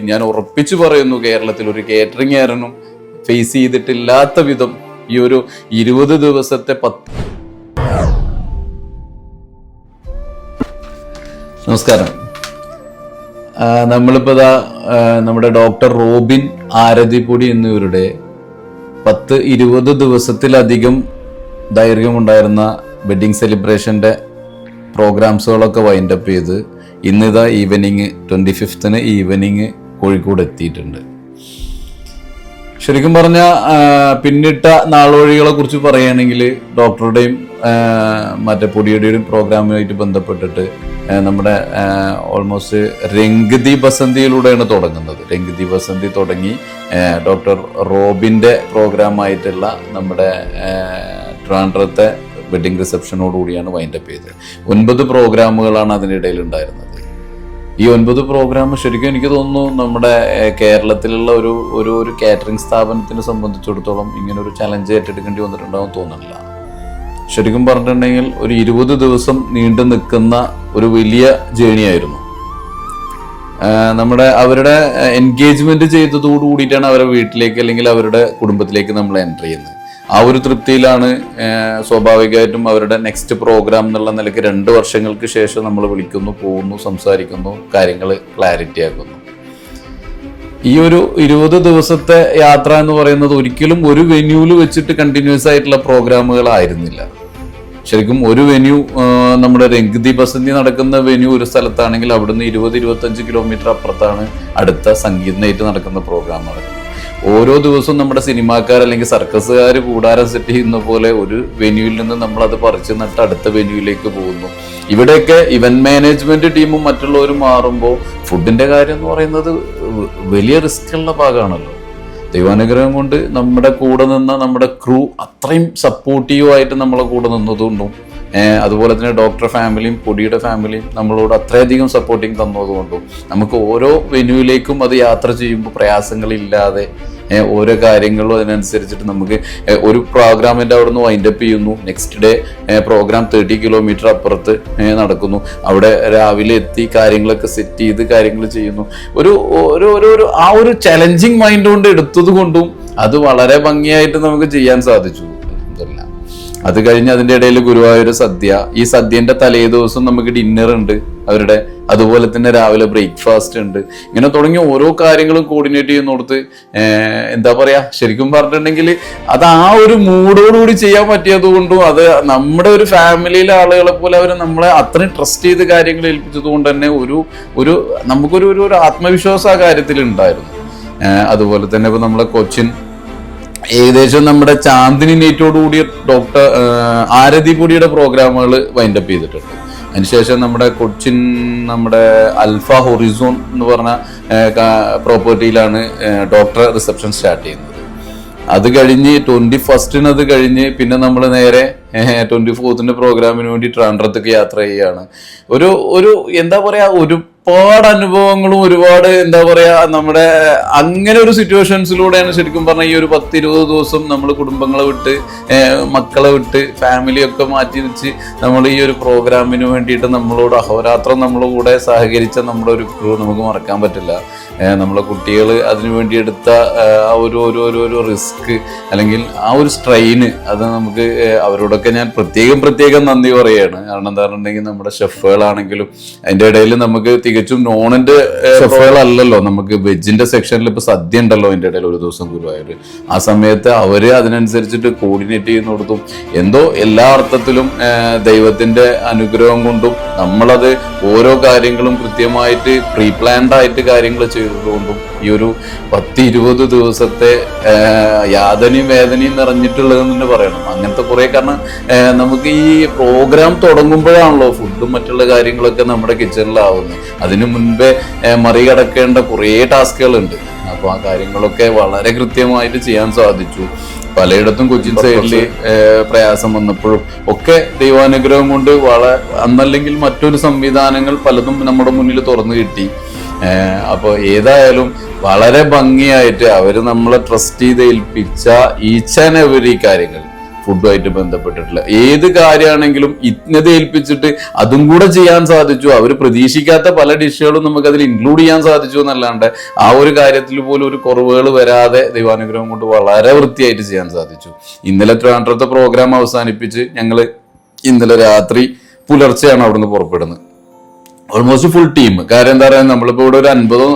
ഞാൻ ഉറപ്പിച്ചു പറയുന്നു കേരളത്തിൽ ഒരു കേറ്ററിംഗ് ആരനും ഫേസ് ചെയ്തിട്ടില്ലാത്ത വിധം ഈ ഒരു ഇരുപത് ദിവസത്തെ പത്ത് നമസ്കാരം. നമ്മളിപ്പോ ഇതാ നമ്മുടെ ഡോക്ടർ റോബിൻ ആരതിപ്പൊടി എന്നിവരുടെ പത്ത് ഇരുപത് ദിവസത്തിലധികം ദൈർഘ്യമുണ്ടായിരുന്ന വെഡിങ് സെലിബ്രേഷന്റെ പ്രോഗ്രാംസുകളൊക്കെ വൈൻഡപ്പ് ചെയ്ത് ഇന്നിതാ ഈവനിങ് ട്വന്റി ഫിഫ്ത്തിന് ഈവനിങ് കോഴിക്കോട് എത്തിയിട്ടുണ്ട്. ശരിക്കും പറഞ്ഞ പിന്നിട്ട നാളുവഴികളെ കുറിച്ച് പറയുകയാണെങ്കിൽ ഡോക്ടറുടെയും മറ്റേ പൊടിയുടെയും പ്രോഗ്രാമുമായിട്ട് ബന്ധപ്പെട്ടിട്ട് നമ്മുടെ ഓൾമോസ്റ്റ് രംഗതി ബസന്തിയിലൂടെയാണ് തുടങ്ങുന്നത്. രംഗതി ബസന്തി തുടങ്ങി ഡോക്ടർ റോബിന്റെ പ്രോഗ്രാമായിട്ടുള്ള നമ്മുടെ ട്രാൻഡ്രത്തെ വെഡിങ് റിസപ്ഷനോടുകൂടിയാണ് വൈൻഡപ്പ് ചെയ്തത്. ഒൻപത് പ്രോഗ്രാമുകളാണ് അതിനിടയിൽ ഉണ്ടായിരുന്നത് ഈ ഒൻപത് പ്രോഗ്രാം ശരിക്കും എനിക്ക് തോന്നുന്നു നമ്മുടെ കേരളത്തിലുള്ള ഒരു ഒരു ഒരു കാറ്ററിംഗ് സ്ഥാപനത്തിനെ സംബന്ധിച്ചിടത്തോളം ഇങ്ങനെ ഒരു ചലഞ്ച് ഏറ്റെടുക്കേണ്ടി വന്നിട്ടുണ്ടാവും തോന്നുന്നില്ല. ശരിക്കും പറഞ്ഞിട്ടുണ്ടെങ്കിൽ ഒരു ഇരുപത് ദിവസം നീണ്ടു നിൽക്കുന്ന ഒരു വലിയ ജേണി ആയിരുന്നു. നമ്മുടെ അവരുടെ എൻഗേജ്മെന്റ് ചെയ്തതോടു കൂടിയിട്ടാണ് അവരുടെ വീട്ടിലേക്ക് അല്ലെങ്കിൽ അവരുടെ കുടുംബത്തിലേക്ക് നമ്മൾ എന്റർ ചെയ്യുന്നത്. ആ ഒരു തൃപ്തിയിലാണ് സ്വാഭാവികമായിട്ടും അവരുടെ നെക്സ്റ്റ് പ്രോഗ്രാം എന്നുള്ള നിലയ്ക്ക് രണ്ട് വർഷങ്ങൾക്ക് ശേഷം നമ്മൾ വിളിക്കുന്നു പോകുന്നു സംസാരിക്കുന്നു കാര്യങ്ങൾ ക്ലാരിറ്റി ആക്കുന്നു. ഈ ഒരു ഇരുപത് ദിവസത്തെ യാത്ര എന്ന് പറയുന്നത് ഒരിക്കലും ഒരു വെന്യൂവിൽ വെച്ചിട്ട് കണ്ടിന്യൂസ് ആയിട്ടുള്ള പ്രോഗ്രാമുകൾ ആയിരുന്നില്ല. ശരിക്കും ഒരു വെന്യൂ നമ്മുടെ രംഗതി ബസന്തി നടക്കുന്ന വെന്യൂ ഒരു സ്ഥലത്താണെങ്കിൽ അവിടുന്ന് ഇരുപത് ഇരുപത്തഞ്ച് കിലോമീറ്റർ അപ്പുറത്താണ് അടുത്ത സംഗീത നൈറ്റ് നടക്കുന്ന പ്രോഗ്രാം നടക്കുന്നത് ഓരോ ദിവസവും നമ്മുടെ സിനിമാക്കാർ അല്ലെങ്കിൽ സർക്കസുകാർ കൂടാരം സെറ്റ് ചെയ്യുന്ന പോലെ ഒരു വെന്യൂവിൽ നിന്ന് നമ്മൾ അത് പറിച്ചു നട്ട് അടുത്ത വെന്യൂവിലേക്ക് പോകുന്നു. ഇവിടെയൊക്കെ ഇവന്റ് മാനേജ്മെന്റ് ടീമും മറ്റുള്ളവരും മാറുമ്പോൾ ഫുഡിന്റെ കാര്യം എന്ന് പറയുന്നത് വലിയ റിസ്ക് ഉള്ള ഭാഗമാണല്ലോ. ദൈവാനുഗ്രഹം കൊണ്ട് നമ്മുടെ കൂടെ നിന്ന നമ്മുടെ ക്രൂ അത്രയും സപ്പോർട്ടീവ് ആയിട്ട് നമ്മളെ കൂടെ നിന്നതുകൊണ്ടും അതുപോലെ തന്നെ ഡോക്ടർ ഫാമിലിയും പൊടിയുടെ ഫാമിലിയും നമ്മളോട് അത്രയധികം സപ്പോർട്ടിങ് തന്നതുകൊണ്ടും നമുക്ക് ഓരോ വെന്യൂവിലേക്കും അത് യാത്ര ചെയ്യുമ്പോൾ പ്രയാസങ്ങളില്ലാതെ ഓരോ കാര്യങ്ങളും അതിനനുസരിച്ചിട്ട് നമുക്ക് ഒരു പ്രോഗ്രാമിന്റെ അവിടെ നിന്ന് വൈൻഡപ്പ് ചെയ്യുന്നു. Next day program thirty kilometre അപ്പുറത്ത് നടക്കുന്നു. അവിടെ രാവിലെ എത്തി കാര്യങ്ങളൊക്കെ സെറ്റ് ചെയ്ത് കാര്യങ്ങൾ ചെയ്യുന്നു. ഒരു ഒരു ഒരു ആ ഒരു ചലഞ്ചിങ് മൈൻഡ് കൊണ്ട് എടുത്തത് കൊണ്ടും അത് വളരെ ഭംഗിയായിട്ട് നമുക്ക് ചെയ്യാൻ സാധിച്ചു. അത് കഴിഞ്ഞ് അതിന്റെ ഇടയിൽ ഗുരുവായൂർ സദ്യ. ഈ സദ്യന്റെ തലേ ദിവസം നമുക്ക് ഡിന്നർ ഉണ്ട്. അവരുടെ അതുപോലെ തന്നെ രാവിലെ ബ്രേക്ക്ഫാസ്റ്റ് ഉണ്ട്. ഇങ്ങനെ തുടങ്ങിയ ഓരോ കാര്യങ്ങളും കോർഡിനേറ്റ് ചെയ്യുന്ന കൊടുത്ത് എന്താ പറയാ ശരിക്കും പറഞ്ഞിട്ടുണ്ടെങ്കിൽ അത് ആ ഒരു മൂഡോടുകൂടി ചെയ്യാൻ പറ്റിയത് കൊണ്ടും അത് നമ്മുടെ ഒരു ഫാമിലിയിലെ ആളുകളെ പോലെ അവർ നമ്മളെ അത്രയും ട്രസ്റ്റ് ചെയ്ത് കാര്യങ്ങൾ ഏൽപ്പിച്ചത് കൊണ്ട് തന്നെ ഒരു ഒരു നമുക്കൊരു ഒരു ആത്മവിശ്വാസം ആ കാര്യത്തിൽ ഉണ്ടായിരുന്നു. അതുപോലെ തന്നെ ഇപ്പൊ നമ്മളെ കൊച്ചിൻ ഏകദേശം നമ്മുടെ ചാന്ദിനി നെയ്റ്റോട് കൂടിയ ഡോക്ടർ ആരതി പൊടിയുടെ പ്രോഗ്രാമുകൾ വൈൻഡപ്പ് ചെയ്തിട്ടുണ്ട്. അതിനുശേഷം നമ്മുടെ കൊച്ചിൻ നമ്മുടെ അൽഫ ഹൊറിസോൺ എന്ന് പറഞ്ഞ പ്രോപ്പർട്ടിയിലാണ് ഡോക്ടർ റിസപ്ഷൻ സ്റ്റാർട്ട് ചെയ്യുന്നത്. അത് കഴിഞ്ഞ് ട്വന്റി ഫസ്റ്റിന് അത് കഴിഞ്ഞ് പിന്നെ നമ്മൾ നേരെ ട്വന്റി ഫോർത്തിന്റെ പ്രോഗ്രാമിന് വേണ്ടി ട്രാൻഡ്രത്തേക്ക് യാത്ര ചെയ്യുകയാണ്. ഒരു ഒരു എന്താ പറയാ ഒരുപാട് അനുഭവങ്ങളും ഒരുപാട് എന്താ പറയാ നമ്മുടെ അങ്ങനെ ഒരു സിറ്റുവേഷൻസിലൂടെയാണ് ശരിക്കും പറഞ്ഞാൽ ഈ ഒരു പത്ത് ഇരുപത് ദിവസം നമ്മൾ കുടുംബങ്ങളെ വിട്ട് മക്കളെ വിട്ട് ഫാമിലിയൊക്കെ മാറ്റി വെച്ച് നമ്മൾ ഈ ഒരു പ്രോഗ്രാമിന് വേണ്ടിയിട്ട് നമ്മളോട് അഹോരാത്രം നമ്മളെ കൂടെ സഹകരിച്ച നമ്മുടെ ഒരു ക്രൂ നമുക്ക് മറക്കാൻ പറ്റില്ല. നമ്മളെ കുട്ടികൾ അതിനു വേണ്ടി എടുത്ത ആ ഒരു ഓരോരോ റിസ്ക് അല്ലെങ്കിൽ ആ ഒരു സ്ട്രെയിന് അത് നമുക്ക് അവരോടൊക്കെ ഞാൻ പ്രത്യേകം പ്രത്യേകം നന്ദി പറയുകയാണ് കാരണം എന്താ പറഞ്ഞിട്ടുണ്ടെങ്കിൽ നമ്മുടെ ഷെഫുകളാണെങ്കിലും അതിന്റെ ഇടയിൽ നമുക്ക് തികച്ചും നോണിന്റെ അല്ലല്ലോ നമുക്ക് വെജിന്റെ സെക്ഷനിൽ ഇപ്പൊ സദ്യ ഉണ്ടല്ലോ അതിന്റെ ഇടയിൽ ഒരു ദിവസം ഗുരുവായൂർ ആ സമയത്ത് അവർ അതിനനുസരിച്ചിട്ട് കോർഡിനേറ്റ് ചെയ്യുന്നിടത്തും എന്തോ എല്ലാ അർത്ഥത്തിലും ദൈവത്തിന്റെ അനുഗ്രഹം കൊണ്ടും നമ്മളത് ഓരോ കാര്യങ്ങളും കൃത്യമായിട്ട് പ്രീ പ്ലാൻഡ് ആയിട്ട് കാര്യങ്ങൾ ചെയ്തതുകൊണ്ടും ഈ ഒരു പത്ത് ഇരുപത് ദിവസത്തെ യാതനയും വേദനയും നിറഞ്ഞിട്ടുള്ളതെന്ന് തന്നെ പറയണം. അങ്ങനത്തെ കുറേ കാരണം നമുക്ക് ഈ പ്രോഗ്രാം തുടങ്ങുമ്പോഴാണല്ലോ ഫുഡും മറ്റുള്ള കാര്യങ്ങളൊക്കെ നമ്മുടെ കിച്ചണിലാവുന്നത്. അതിനു മുൻപേ മറികടക്കേണ്ട കുറേ ടാസ്കുകളുണ്ട്. അപ്പോൾ ആ കാര്യങ്ങളൊക്കെ വളരെ കൃത്യമായിട്ട് ചെയ്യാൻ സാധിച്ചു. പലയിടത്തും കൊച്ചിൻ സൈഡിൽ പ്രയാസം വന്നപ്പോഴും ഒക്കെ ദൈവാനുഗ്രഹം കൊണ്ട് വള അന്നല്ലെങ്കിൽ മറ്റൊരു സംവിധാനങ്ങൾ പലതും നമ്മുടെ മുന്നിൽ തുറന്നു കിട്ടി. അപ്പോൾ ഏതായാലും വളരെ ഭംഗിയായിട്ട് അവർ നമ്മളെ ട്രസ്റ്റ് ചെയ്ത് ഏൽപ്പിച്ച ഈച്ച് ആൻഡ് എവറി കാര്യങ്ങൾ ഫുഡുമായിട്ട് ബന്ധപ്പെട്ടിട്ടുള്ള ഏത് കാര്യമാണെങ്കിലും ഇന്നത് ഏൽപ്പിച്ചിട്ട് അതും കൂടെ ചെയ്യാൻ സാധിച്ചു. അവർ പ്രതീക്ഷിക്കാത്ത പല ഡിഷുകളും നമുക്ക് അതിൽ ഇൻക്ലൂഡ് ചെയ്യാൻ സാധിച്ചു എന്നല്ലാണ്ട് ആ ഒരു കാര്യത്തിൽ പോലും ഒരു കുറവുകൾ വരാതെ ദൈവാനുഗ്രഹം കൊണ്ട് വളരെ വൃത്തിയായിട്ട് ചെയ്യാൻ സാധിച്ചു. ഇന്നലെ ട്രാൻഡ്രത്തെ പ്രോഗ്രാം അവസാനിപ്പിച്ച് ഞങ്ങൾ ഇന്നലെ രാത്രി പുലർച്ചെയാണ് അവിടുന്ന് പുറപ്പെടുന്നത്. ഓൾമോസ്റ്റ് ഫുൾ ടീം കാര്യം എന്താ പറയുക നമ്മളിപ്പോ ഇവിടെ ഒരു അൻപതോ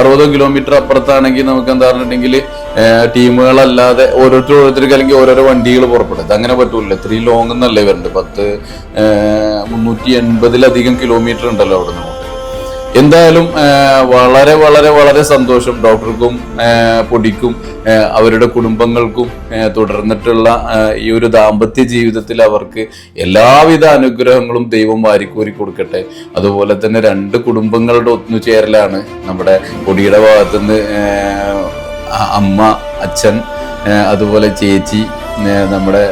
അറുപതോ കിലോമീറ്റർ അപ്പുറത്താണെങ്കിൽ നമുക്ക് എന്താ പറഞ്ഞിട്ടുണ്ടെങ്കിൽ ടീമുകളല്ലാതെ ഓരോരുത്തർ ഓരോരുത്തർക്ക് അല്ലെങ്കിൽ ഓരോരോ വണ്ടികൾ പുറപ്പെടും. അങ്ങനെ പറ്റൂല ഇത്രയും ലോങ് എന്നല്ലേ വരുന്നുണ്ട് പത്ത് മുന്നൂറ്റി എൺപതിലധികം കിലോമീറ്റർ ഉണ്ടല്ലോ അവിടെ നിന്ന് എന്തായാലും വളരെ വളരെ വളരെ സന്തോഷം ഡോക്ടർക്കും പൊടിക്കും അവരുടെ കുടുംബങ്ങൾക്കും തുടർന്നിട്ടുള്ള ഈ ഒരു ദാമ്പത്യ ജീവിതത്തിൽ അവർക്ക് എല്ലാവിധ അനുഗ്രഹങ്ങളും ദൈവം വാരിക്കോരി കൊടുക്കട്ടെ. അതുപോലെ തന്നെ രണ്ട് കുടുംബങ്ങളുടെ ഒത്തുചേരലാണ് നമ്മുടെ പൊടിയുടെ ഭാഗത്തുനിന്ന് അമ്മ അച്ഛൻ അതുപോലെ ചേച്ചി നമ്മുടെ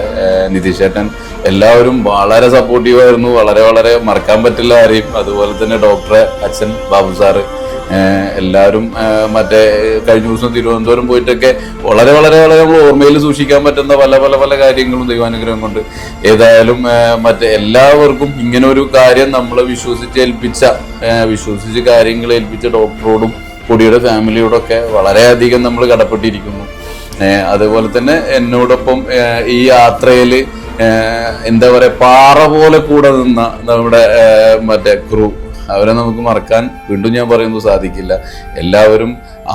നിതിശേട്ടൻ എല്ലാവരും വളരെ സപ്പോർട്ടീവ് ആയിരുന്നു. വളരെ വളരെ മറക്കാൻ പറ്റില്ല ആരെയും. അതുപോലെ തന്നെ ഡോക്ടറെ അച്ഛൻ ബാബു സാറ് എല്ലാവരും മറ്റേ കഴിഞ്ഞ ദിവസം തിരുവനന്തപുരം പോയിട്ടൊക്കെ വളരെ വളരെ വളരെ നമ്മൾ ഓർമ്മയിൽ സൂക്ഷിക്കാൻ പറ്റുന്ന പല പല പല കാര്യങ്ങളും ദൈവാനുഗ്രഹം കൊണ്ട്. ഏതായാലും മറ്റേ എല്ലാവർക്കും ഇങ്ങനെ ഒരു കാര്യം നമ്മളെ വിശ്വസിച്ച് ഏൽപ്പിച്ച വിശ്വസിച്ച് കാര്യങ്ങൾ ഏൽപ്പിച്ച ഡോക്ടറോടും കുടിയുടെ ഫാമിലിയോടൊക്കെ വളരെയധികം നമ്മൾ കടപ്പെട്ടിരിക്കുന്നു. അതുപോലെ തന്നെ എന്നോടൊപ്പം ഈ യാത്രയിൽ എന്താ പറയാ പാറ പോലെ കൂടെ നിന്ന നമ്മുടെ മറ്റേ ക്രൂ. അവരെ നമുക്ക് മറക്കാൻ വീണ്ടും ഞാൻ പറയുന്നു സാധിക്കില്ല. എല്ലാവരും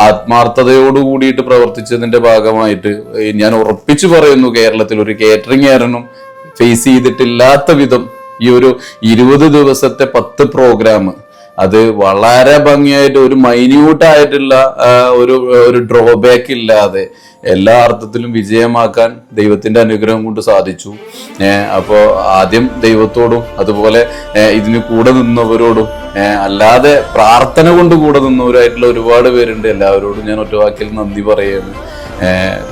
ആത്മാർത്ഥതയോട് കൂടിയിട്ട് പ്രവർത്തിച്ചതിന്റെ ഭാഗമായിട്ട് ഞാൻ ഉറപ്പിച്ചു പറയുന്നു കേരളത്തിൽ ഒരു കേറ്ററിംഗ് ഏറനും ഫേസ് ചെയ്തിട്ടില്ലാത്ത വിധം ഈ ഒരു ഇരുപത് ദിവസത്തെ പത്ത് പ്രോഗ്രാം അത് വളരെ ഭംഗിയായിട്ട് ഒരു മൈന്യൂട്ടായിട്ടുള്ള ഒരു ഒരു ഡ്രോബാക്ക് ഇല്ലാതെ എല്ലാ അർത്ഥത്തിലും വിജയമാക്കാൻ ദൈവത്തിന്റെ അനുഗ്രഹം കൊണ്ട് സാധിച്ചു. അപ്പോൾ അപ്പോ ആദ്യം ദൈവത്തോടും അതുപോലെ ഇതിന് കൂടെ നിന്നവരോടും അല്ലാതെ പ്രാർത്ഥന കൊണ്ട് കൂടെ നിന്നവരായിട്ടുള്ള ഒരുപാട് പേരുണ്ട്. എല്ലാവരോടും ഞാൻ ഒറ്റവാക്കിൽ നന്ദി പറയുകയാണ്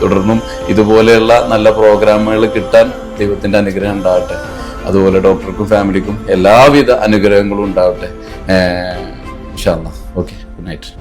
തുടർന്നും ഇതുപോലെയുള്ള നല്ല പ്രോഗ്രാമുകൾ കിട്ടാൻ ദൈവത്തിന്റെ അനുഗ്രഹം ഉണ്ടാകട്ടെ. അതുപോലെ ഡോക്ടർക്കും ഫാമിലിക്കും എല്ലാവിധ അനുഗ്രഹങ്ങളും ഉണ്ടാവട്ടെ. ഏഹ് ഓക്കെ ഗുഡ് നൈറ്റ്.